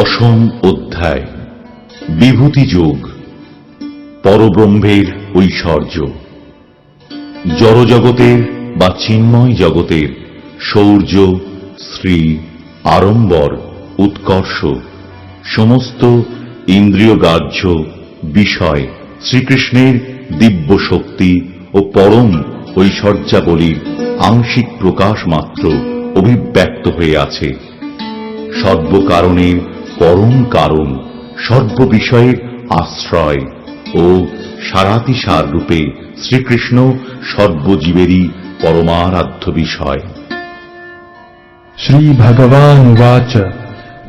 দশম অধ্যায়, বিভূতি যোগ, পরব্রহ্মের ঐশ্বর্য। জড়জগতের বা চিন্ময় জগতের শৌর্য শ্রী আড়ম্বর, উৎকর্ষ, সমস্ত ইন্দ্রিয়গ্রাহ্য বিষয়, শ্রীকৃষ্ণের দিব্য শক্তি ও পরম ঐশ্বর্যাবলীর আংশিক প্রকাশ মাত্র অভিব্যক্ত হয়ে আছে। সর্বকারণের পরম কারণ সর্ববিষয়ে আশ্রয় ও সারাতিসার রূপে শ্রীকৃষ্ণ সর্বজীবেরই পরমারাধ্য বিষয়। শ্রীভগবানুবাচ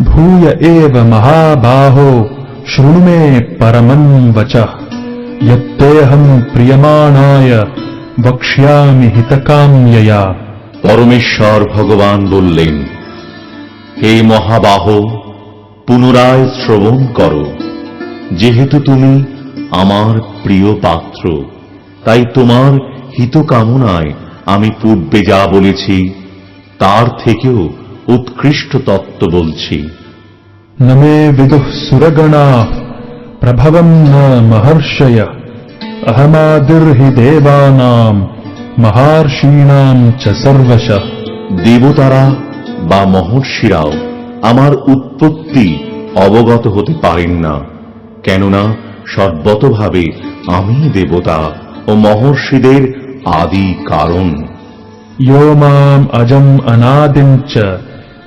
ভূয় এব মহাবাহো শৃণু মে পরমম বচ। ইয়েহম প্রিয়মাণায় বক্ষ্যামি হিতকাম্যয়া। পরমেশ্বর ভগবান বললেন হে মহাবাহ পুনরায় শ্রবণ করো। যেহেতু তুমি আমার প্রিয় পাত্র তাই তোমার হিতকামনায় আমি পূর্বে যা বলেছি তার থেকেও উৎকৃষ্ট তত্ত্ব বলছি। নমে বিদুঃ সুরগণা প্রভবম না মহর্ষয় অহমাদির্হি দেবানাম মহার্ষীণাম চ সর্বশ। দেবতারা বা মহর্ষিরাও আমার উৎপত্তি অবগত হতে পারেন না কেননা সর্বতভাবে আমি দেবতা ও মহর্ষিদের আদি কারণ यो माम् अजम् अनादिम् च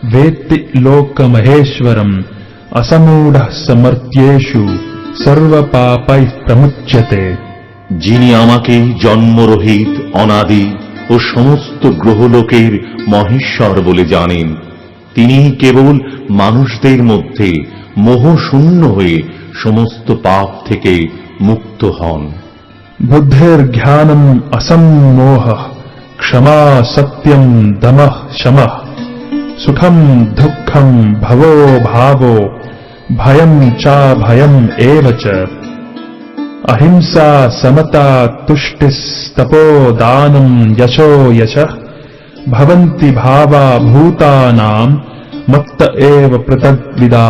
वेत्ति लोकमहेश्वरम् असमूढः समर्थ्येषु सर्वपापैः प्रमुच्यते যিনি আমাকে জন্মরহিত অনাদি ও সমস্ত গ্রহলোকের মহেশ্বর বলে জানেন তিনি কেবল মানুষদের মধ্যে মোহশূন্য হয়ে সমস্ত পাপ থেকে মুক্ত হন बुद्धिर्ज्ञानम् असम्मोहः क्षमा सत्यम् दमः शमः सुखम् दुःखम् भवो भावो भयम् चाभयम् एव च अहिंसा समता तुष्टिस्तपो दानम् यशो यशः ভবন্তি ভাবা ভূতানাম মত্ত এব প্রতদ্বিদা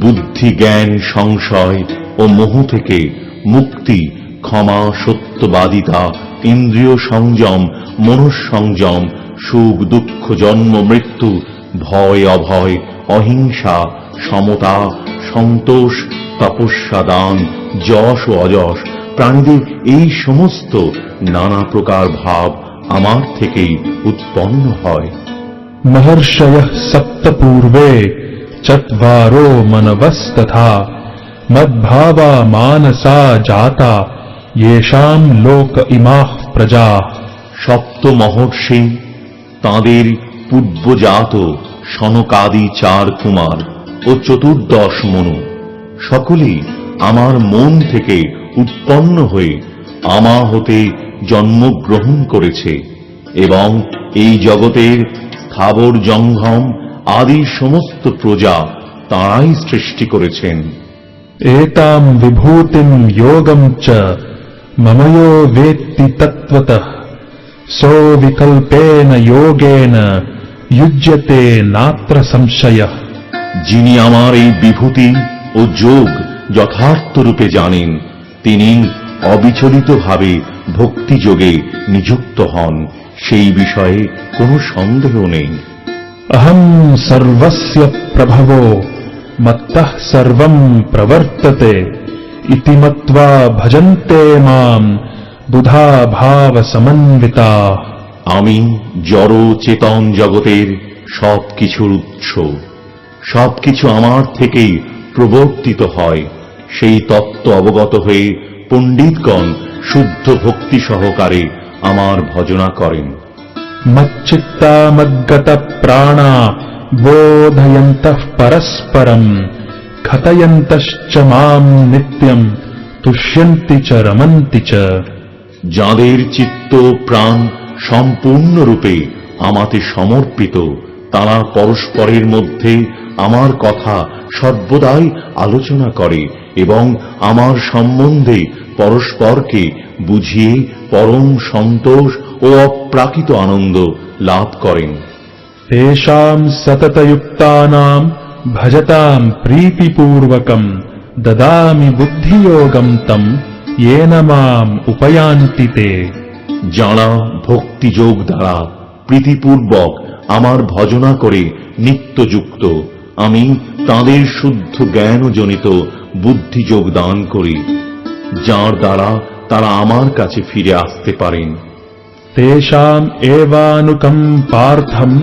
বুদ্ধি জ্ঞান সংশয় ও মোহ থেকে মুক্তি, ক্ষমা, সত্যবাদিতা, ইন্দ্রিয় সংযম, মনঃসংযম, সুখ, দুঃখ, জন্ম, মৃত্যু, ভয়, অভয়, অহিংসা, সমতা, সন্তোষ, তপস্যা, দান, যশ ও অযশ, প্রাণীদের এই সমস্ত নানা প্রকার ভাব আমার থেকেই উৎপন্ন হয়। মহর্ষয় সপ্ত পূর্বে চত্বারো মনবস্তথা মদ্ভাবা মানসা জাতা ইয়েশাম লোক ইমাহ প্রজা সপ্ত মহর্ষি তাঁদের পূর্বজাত সনকাদি চার কুমার ও চতুর্দশ মনু সকলেই আমার মন থেকে উৎপন্ন হয়ে আমা হতে জন্মগ্রহণ করেছে এবং এই জগতের স্থাবর জঙ্গম আদি সমস্ত প্রজা তাঁরাই সৃষ্টি করেছেন। এতাম বিভূতিম যোগম চ মময়ো বেত্তি তত্ত্বত। সো যোগেন যুজ্যতে নাত্র সংশয়। যিনি আমার এই বিভূতি ও যোগ যথার্থরূপে জানেন তিনি অবিচলিতভাবে ভক্তিযোগে নিযুক্ত হন সেই বিষয়ে কোনো সন্দেহ নেই। অহম সর্বস্য প্রভব মত্ত সর্বম প্রবর্ততে ইতি ভজন্তে মাম বুধা ভাব সমন্বিতা। আমি জড় চেতন জগতের সব কিছুর উৎস। সব কিছু আমার থেকেই প্রবর্তিত হয়। সেই তত্ত্ব অবগত হয়ে পণ্ডিতগণ শুদ্ধ ভক্তি সহকারে আমার ভজনা করেন। মচ্চিত্তা প্রাণা বোধয়ন্ত পরস্পরম খতয়ন্তশ্চ মাম নিত্যম তুষ্যন্তি চ রমন্তি চ। যাঁদের চিত্ত প্রাণ সম্পূর্ণরূপে আমাতে সমর্পিত তারা পরস্পরের মধ্যে আমার কথা সর্বদাই আলোচনা করে এবং আমার সম্বন্ধে পরস্পরকে বুঝিয়ে পরম সন্তোষ ও অপ্রাকৃত আনন্দ লাভ করেন। তেষাম সততযুক্তানাম ভজতাম প্রীতিপূর্বকম দদামি বুদ্ধিযোগম তম ইয়েন মাম উপয়ান্তিতে যাঁরা ভক্তিযোগ দ্বারা প্রীতিপূর্বক আমার ভজনা করে নিত্যযুক্ত আমি তাঁদের শুদ্ধ জ্ঞানজনিত বুদ্ধি যোগদান করি যার দ্বারা তারা আমার কাছে ফিরে আসতে পারেন। তেষাম এবানুকম পার্থম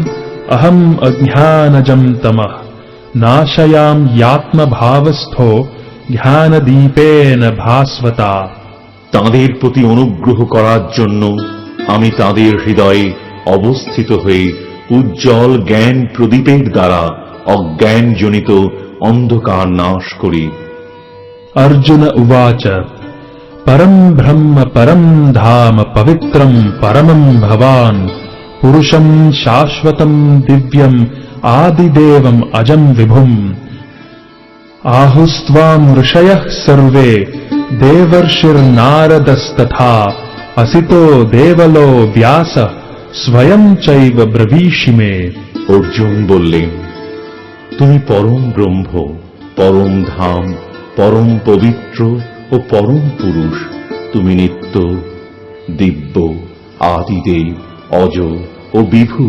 অহম অজ্ঞানজম তমঃ। নাশয়াম ইয়াত্মভাবস্থো জ্ঞানদীপেন ভাস্বতা। তাঁদের প্রতি অনুগ্রহ করার জন্য আমি তাদের হৃদয়ে অবস্থিত হয়ে উজ্জ্বল জ্ঞান প্রদীপের দ্বারা অজ্ঞানজনিত অন্ধকার নাশ করি। अर्जुन उवाच परम् ब्रह्म परम् धाम पवित्रम् परमम् भवान् पुरुषम् शाश्वतम् दिव्यम् आदिदेवम् अजम् विभुम् आहुस्त्वाम् ऋषयः सर्वे देवर्षिर्नारदस्तथा असितो देवलो व्यासः स्वयम् चैव ब्रवीषि मे অর্জুন বললেন তুমি পরম ব্রহ্ম পরম ধাম পরম পবিত্র ও পরম পুরুষ, তুমি নিত্য দিব্য, আদিদেব, অজ ও বিভু,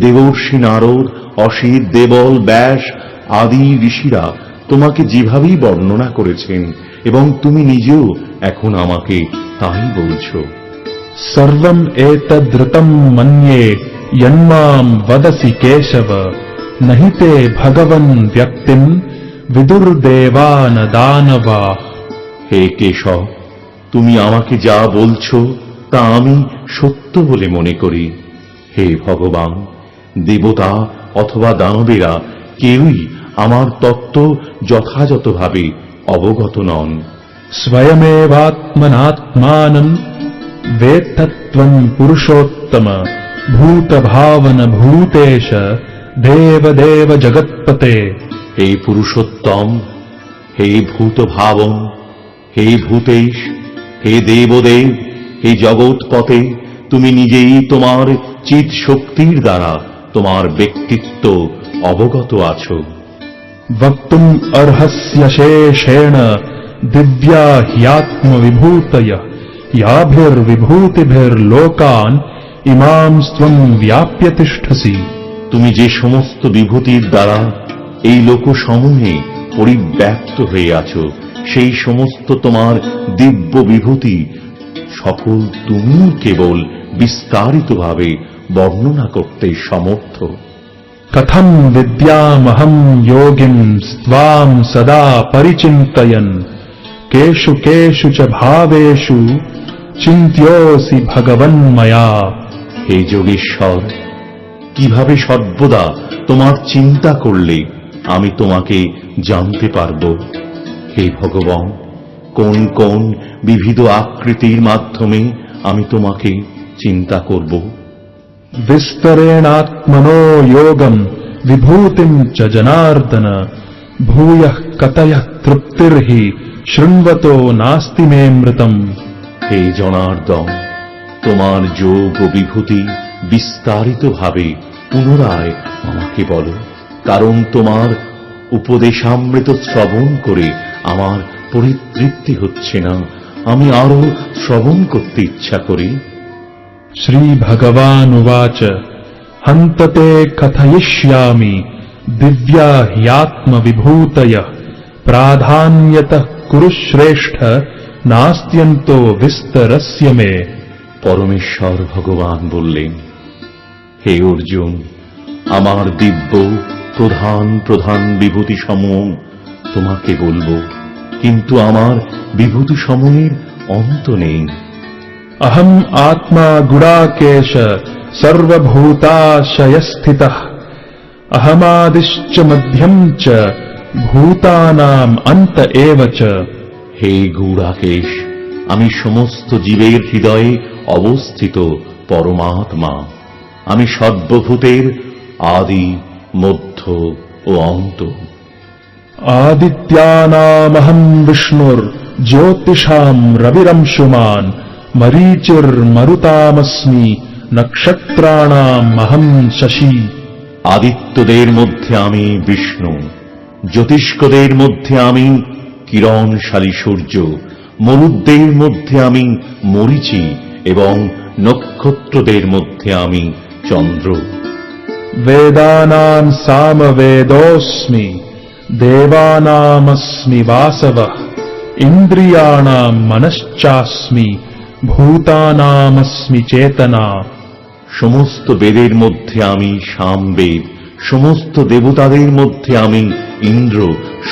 দেবর্ষি নারদ অসিত দেবল, ব্যাস, আদি, ঋষিরা তোমাকে যেভাবেই বর্ণনা করেছেন এবং তুমি নিজেও এখন আমাকে তাই বলছ। সর্বম এতদ্রতম মন্যে বদসি কেশব, নহিতে ভগবন ব্যক্তিম বিদুর্দেবান দানবা হে কেশব তুমি আমাকে যা বলছ তা আমি সত্য বলে মনে করি। হে ভগবান দেবতা অথবা দানবেরা কেউই আমার তত্ত্ব যথাযথভাবে অবগত নন। স্বয়মেবাত্মনাত্মানম বেত্তত্বম পুরুষোত্তম ভূতভাবন ভূতেশ দেব দেব জগৎপতে হে পুরুষোত্তম হে ভূতভাবন হে ভূতেশ হে দেবদেব হে জগৎপতে তুমি নিজেই তোমার চিত শক্তির দ্বারা তোমার ব্যক্তিত্ব অবগত আছো। বক্তুম অর্হস্য শেষেণ দিব্যা হ্যাত্মবিভূতয় ইয়াভির্বিভূতিভির্লোকান ইমাম স্ত্বম ব্যাপ্য তিষ্ঠসি তুমি যে সমস্ত বিভূতির দ্বারা এই লোকসমূহে পরিব্যাপ্ত হয়ে আছো। সেই সমস্ত তোমার দিব্য বিভূতি সকল তুমি কেবল বিস্তারিতভাবে বর্ণনা করতে সমর্থ। কথম বিদ্যামহম যোগিম স্বাম সদা পরিচিন্তয়ন। কেশু কেশু চ ভাবেশু চিন্ত্যোসি ভগবন্ময়া। হে যোগেশ্বর কীভাবে সর্বদা তোমার চিন্তা করলে আমি তোমাকে জানতে পারব। হে ভগবান কোন কোন বিবিধ আকৃতির মাধ্যমে আমি তোমাকে চিন্তা করব? বিস্তরেণাত্মনো যোগম বিভূতিম চ জনার্দন। ভূয় কতয় তৃপ্তির্হি শৃণবত নাস্তি মে মৃতম। হে জনার্দন তোমার যোগ ও বিভূতি বিস্তারিতভাবে পুনরায় আমাকে বলো। কারণ তোমার উপদেশামৃত শ্রবণ করে আমার পরিতৃপ্তি হচ্ছে না। আমি আরও শ্রবণ করতে ইচ্ছা করি। শ্রী ভগবান উবাচ হন্ততে কথয়িষ্যামি দিব্যা হ্যাত্মবিভূতয় প্রাধান্যত কুরুশ্রেষ্ঠ নাস্ত্যন্ত বিস্তরস্য মে। পরমেশ্বর ভগবান বললেন হে অর্জুন আমার দিব্য প্রধান প্রধান বিভূতি সমূহ তোমাকে বলব কিন্তু আমার বিভূতি সমূহের অন্ত নেই। অহম আত্মা গুড়াকেশ সর্বভূতাশয়স্থিত। অহমাদিশ্চ মধ্যম চ ভূতানাম অন্ত এব হে গুড়াকেশ আমি সমস্ত জীবের হৃদয়ে অবস্থিত পরমাত্মা। আমি সর্বভূতের আদি মধ্য ও অন্ত। আদিত্যানামহম বিষ্ণুর জ্যোতিষাম রবিরংশুমান মরীচির মরুতামস্মি নক্ষত্রাণামহম শশী। আদিত্যদের মধ্যে আমি বিষ্ণু জ্যোতিষ্কদের মধ্যে আমি কিরণশালী সূর্য মরুদ্দের মধ্যে আমি মরিচি এবং নক্ষত্রদের মধ্যে আমি চন্দ্র। वेदानाम् सामवेदोऽस्मि देवानामस्मि वासवः इन्द्रियाणाम् मनश्चास्मि भूतानामस्मि चेतना সমস্ত বেদের মধ্যে আমি সামবেদ সমস্ত দেবতাদের মধ্যে আমি ইন্দ্র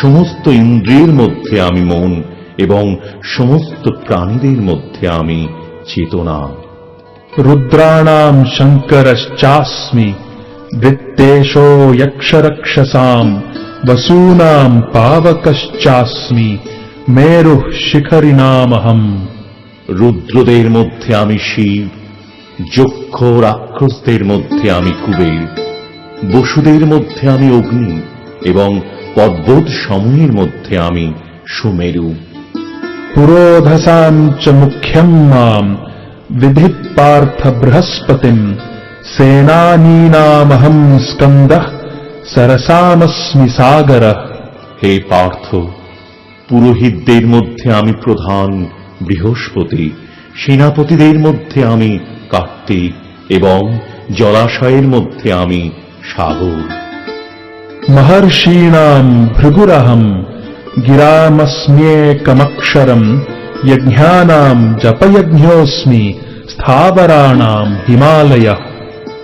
সমস্ত ইন্দ্রিয়ের মধ্যে আমি মন এবং সমস্ত প্রাণীদের মধ্যে আমি চেতনা रुद्राणाम् शङ्करश्चास्मि वित्तेशो यक्षरक्षसाम् वसूनाम् पावकश्चास्मि मेरुः शिखरिणामहम् রুদ্রদের মধ্যে আমি শিব যক্ষ রাক্ষসদের মধ্যে আমি কুবের বসুদের মধ্যে আমি অগ্নি এবং পর্বত সমূহের মধ্যে আমি সুমেরু पुरोधसाम् च मुख्यम् माम् विधि पार्थ সেনানীনামহম স্কন্দ সরসামস্মি সাগর হে পার্থ পুরোহিতদের মধ্যে আমি প্রধান বৃহস্পতি সেনাপতিদের মধ্যে আমি কার্তিক এবং জলাশয়ের মধ্যে আমি সাগর। মহর্ষীণাম ভৃগুরহম গিরামস্ম্যেকমক্ষরম যজ্ঞানাম জপযজ্ঞোস্মি স্থাবরাণাম হিমালয়।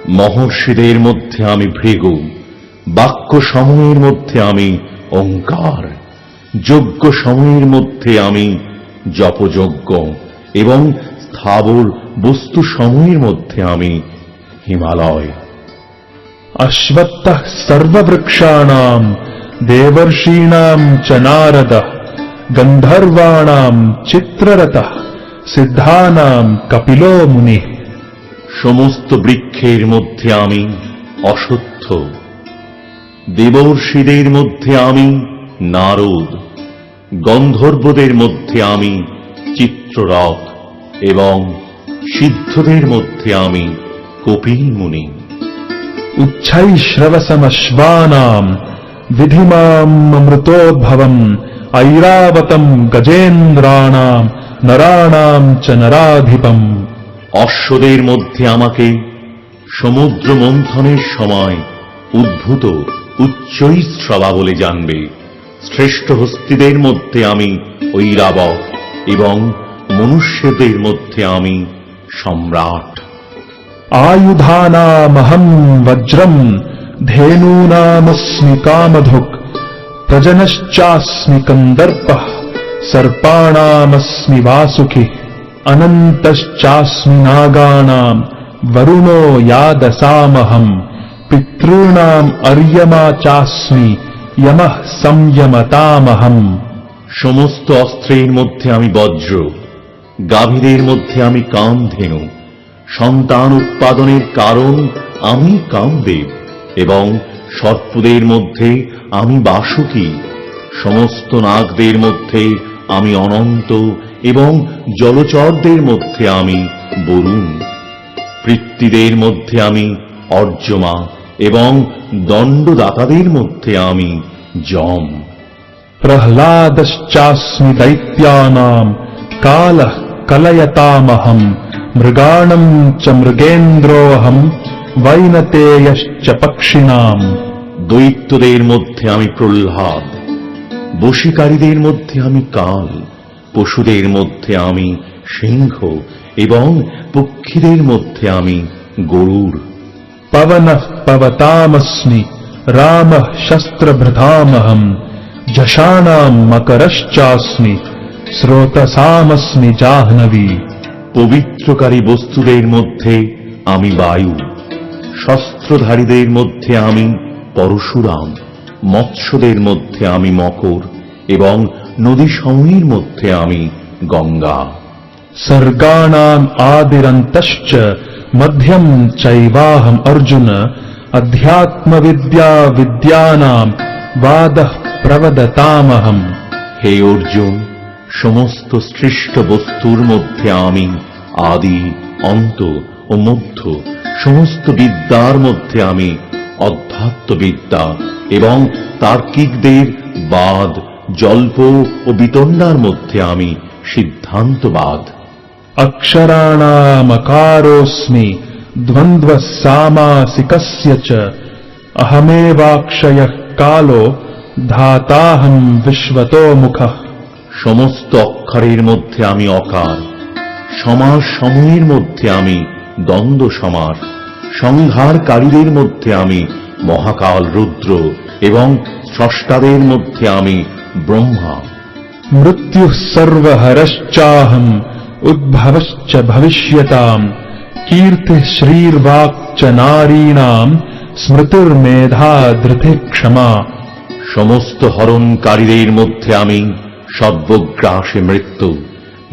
মহর্ষিদের মধ্যে আমি ভৃগু বাক্য সময়ের মধ্যে আমি অঙ্কার যোগ্য সময়ের মধ্যে আমি জপযজ্ঞ এবং স্থাবর বস্তু সময়ের মধ্যে আমি হিমালয়। অশ্বত্থ সর্ববৃক্ষাণাম, দেবর্ষীণাম চ নারদ, গন্ধর্বাণাম চিত্ররথ, সিদ্ধানাম কপিলো মুনিঃ। সমস্ত বৃক্ষের মধ্যে আমি অসত্য। দেবর্ষীদের মধ্যে আমি নারদ। গন্ধর্বদের মধ্যে আমি চিত্ররথ এবং সিদ্ধদের মধ্যে আমি কপিল মুনি উচ্ছ্বাইশ্রবসমশ্বানাম বিধিমামৃতোদ্ভবম ঐরাবতম গজেন্দ্রাণাম নরাণাম চ নরাধিপম। অশ্বদের মধ্যে আমাকে সমুদ্র মন্থনের সময় উদ্ভূত উচ্চই শ্রবা বলে জানবে। শ্রেষ্ঠ হস্তিদের মধ্যে আমি ঐরাবক এবং মনুষ্যদের মধ্যে আমি সম্রাট। আয়ুধানামহম বজ্রম ধেনু কামধুক প্রজনশ্চাস্মি কন্দর্প সর্পাণামস্মি বাসুখী अनन्तश्चास्मि नागानाम् वरुणो यादसामहम् पितॄणाम् अर्यमा चास्मि यमः संयमतामहम् সমস্ত অস্ত্রের মধ্যে আমি বজ্র গাভীদের মধ্যে আমি কামধেনু সন্তান উৎপাদনের কারণ আমি কামদেব এবং সর্পদের মধ্যে আমি বাসুকী সমস্ত নাগদের মধ্যে আমি অনন্ত এবং জলচরদের মধ্যে আমি বরুণ। পৃথিবীদের মধ্যে আমি অর্জমা এবং দণ্ডদাতাদের মধ্যে আমি জম প্রহ্লাদশ্চাস্মি দৈত্যানাম কাল কলয়তামহম মৃগাণম চ মৃগেন্দ্রোহম বৈনতেয়শ্চ পক্ষিণাম দৈত্যদের মধ্যে আমি প্রহ্লাদ বশিকারীদের মধ্যে আমি কাল। পশুদের মধ্যে আমি সিংহ এবং পক্ষীদের মধ্যে আমি গরুর। পবন পবতামস্মি রাম শস্ত্রভৃতামহম যশানাম মকরশ্চাস্মি স্রোতসামস্মি জাহ্নবী। পবিত্রকারী বস্তুদের মধ্যে আমি বায়ু শস্ত্রধারীদের মধ্যে আমি পরশুরাম মৎস্যদের মধ্যে আমি মকর এবং নদী সময়ের মধ্যে আমি গঙ্গা। সর্গাণাম আদিরন্তশ্চ মধ্যম চৈবাহম অর্জুন। অধ্যাত্মবিদ্যা বিদ্যানাম বাদ প্রবদতামহম। হে অর্জুন, সমস্ত সৃষ্ট বস্তুর মধ্যে আমি আদি, অন্ত ও মধ্য, সমস্ত বিদ্যার মধ্যে আমি অধ্যাত্মবিদ্যা এবং তার্কিকদের বাদ জল্প ও বিতণ্ডার মধ্যে আমি সিদ্ধান্তবাদ। অক্ষরাণামকারোস্মি দ্বন্দ্ব সামাসিকস্য চ অহমেবাক্ষয় কালো ধাতাহম বিশ্বতো মুখ। সমস্ত অক্ষরের মধ্যে আমি অকার সমাস সময়ের মধ্যে আমি দ্বন্দ্ব সমার সংহারকারীদের মধ্যে আমি মহাকাল রুদ্র এবং স্রষ্টাদের মধ্যে আমি ব্রহ্মা মৃত্যু সর্বহরশ্চাহম উদ্ভবশ্চ ভবিষ্যতাম কীর্তি শ্রীর্বাক চ নারীণাম স্মৃতির মেধা ধৃতি ক্ষমা সমস্ত হরণকারীদের মধ্যে আমি সর্বগ্রাসে মৃত্যু।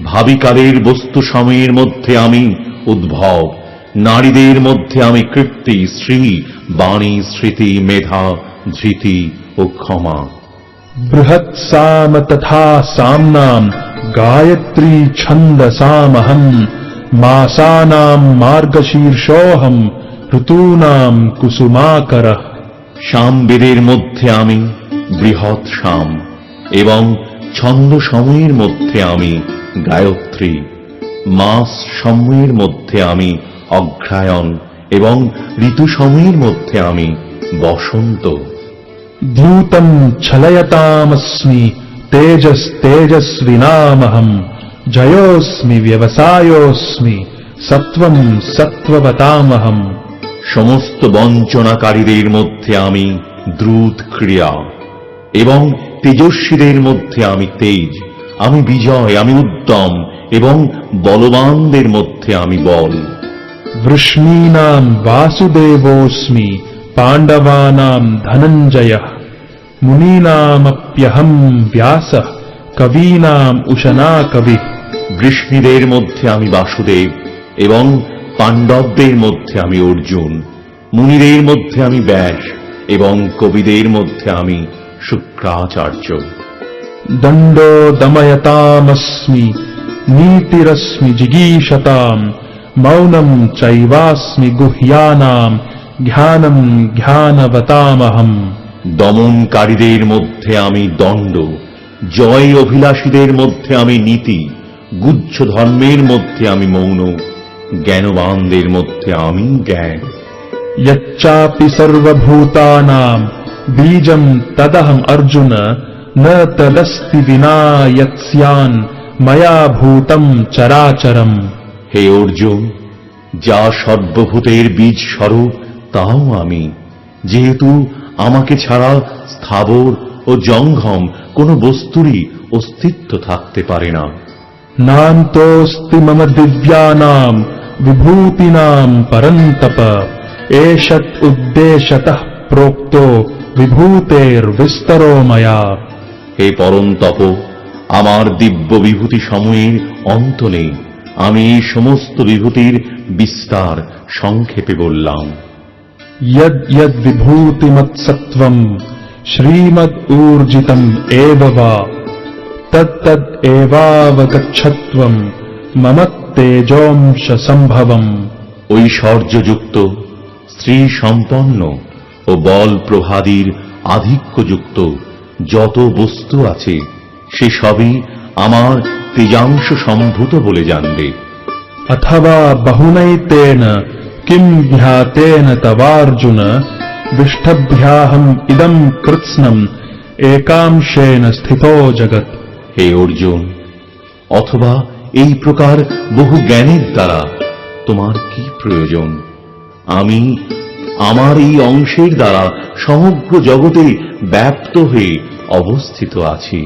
ভাবিকারের বস্তু সময়ের মধ্যে আমি উদ্ভব। নারীদের মধ্যে আমি কৃপ্তি শ্রী বাণী স্মৃতি মেধা ধৃতি ও ক্ষমা। बृहत्साम तथा साम्नाम् गायत्री छन्दसामहम् मासानाम् मार्गशीर्षोऽहम् ऋतूनाम् कुसुमाकरः সামবেদের মধ্যে আমি বৃহৎ সাম এবং ছন্দ সময়ের মধ্যে আমি গায়ত্রী মাস সময়ের মধ্যে আমি অগ্রায়ণ এবং ঋতু সময়ের মধ্যে আমি বসন্ত ধ্রুতম ছলয়তামস্মি তেজস্তেজস্বিনামহম জয়োস্মি ব্যবসায়োস্মি সত্ত্বম সত্ত্ববতামহম সমস্ত বঞ্চনাকারীদের মধ্যে আমি দ্রুত ক্রিয়া এবং তেজস্বীদের মধ্যে আমি তেজ আমি বিজয় আমি উদ্যম এবং বলবানদের মধ্যে আমি বল। বৃষ্ণীনাম বাসুদেবোস্মি पाण्डवानाम् धनञ्जयः मुनीनामप्यहम् व्यासः कवीनाम् उशना कविः বৃষ্ণিদের মধ্যে আমি বাসুদেব এবং পাণ্ডবদের মধ্যে আমি অর্জুন মুনিদের মধ্যে আমি ব্যাস এবং কবিদের মধ্যে আমি শুক্রাচার্য दण्डो दमयतामस्मि नीतिरस्मि जिगीषताम् मौनम् चैवास्मि गुह्यानाम् ज्ञानम् ज्ञानवतामहम् দমনকারীদের মধ্যে আমি দণ্ড জয় অভিলাষীদের মধ্যে আমি নীতি গুচ্ছ ধর্মের মধ্যে আমি মৌন জ্ঞানবানদের মধ্যে আমি জ্ঞান यच्चापि सर्वभूतानाम् बीजम् तदहम् अर्जुन न तदस्ति विना यत्स्यान् मया भूतम् चराचरम् হে অর্জুন যা সর্বভূতের বীজ স্বরূপ তাও আমি। যেহেতু আমাকে ছাড়া স্থাবর ও জঙ্ঘম কোনো বস্তুরই অস্তিত্ব থাকতে পারে না। নাম তোস্তি মম দিব্যানাম বিভূতিনাম পরন্তপ এষৎ উদ্দেশতঃ প্রোক্ত বিভূতের বিস্তরো মায়া। হে পরন্তপ আমার দিব্য বিভূতি সময়ের অন্ত নেই। আমি এই সমস্ত বিভূতির বিস্তার সংক্ষেপে বললাম। यद् यद्विभूतिमत्सत्त्वम् श्रीमद् एव वा तत्तद् एवावगच्छत्वम् मम तेजोंश सम्भवम् ঐশ্বর্যযুক্ত স্ত্রী সম্পন্ন ও বল প্রভাদির আধিক্যযুক্ত যত বস্তু আছে সে সবই আমার তেজাংশ সম্ভূত বলে জানবে अथवा बहुनैतेन किम् ध्यातेन तवार्जुन विष्ठभ्याहम् इदम् कृत्स्नम् एकांशेन स्थितो जगत् হে অর্জুন অথবা এই প্রকার বহু জ্ঞানের দ্বারা তোমার কি প্রয়োজন আমি আমার এই অংশের দ্বারা সমগ্র জগতে ব্যাপ্ত হয়ে অবস্থিত আছি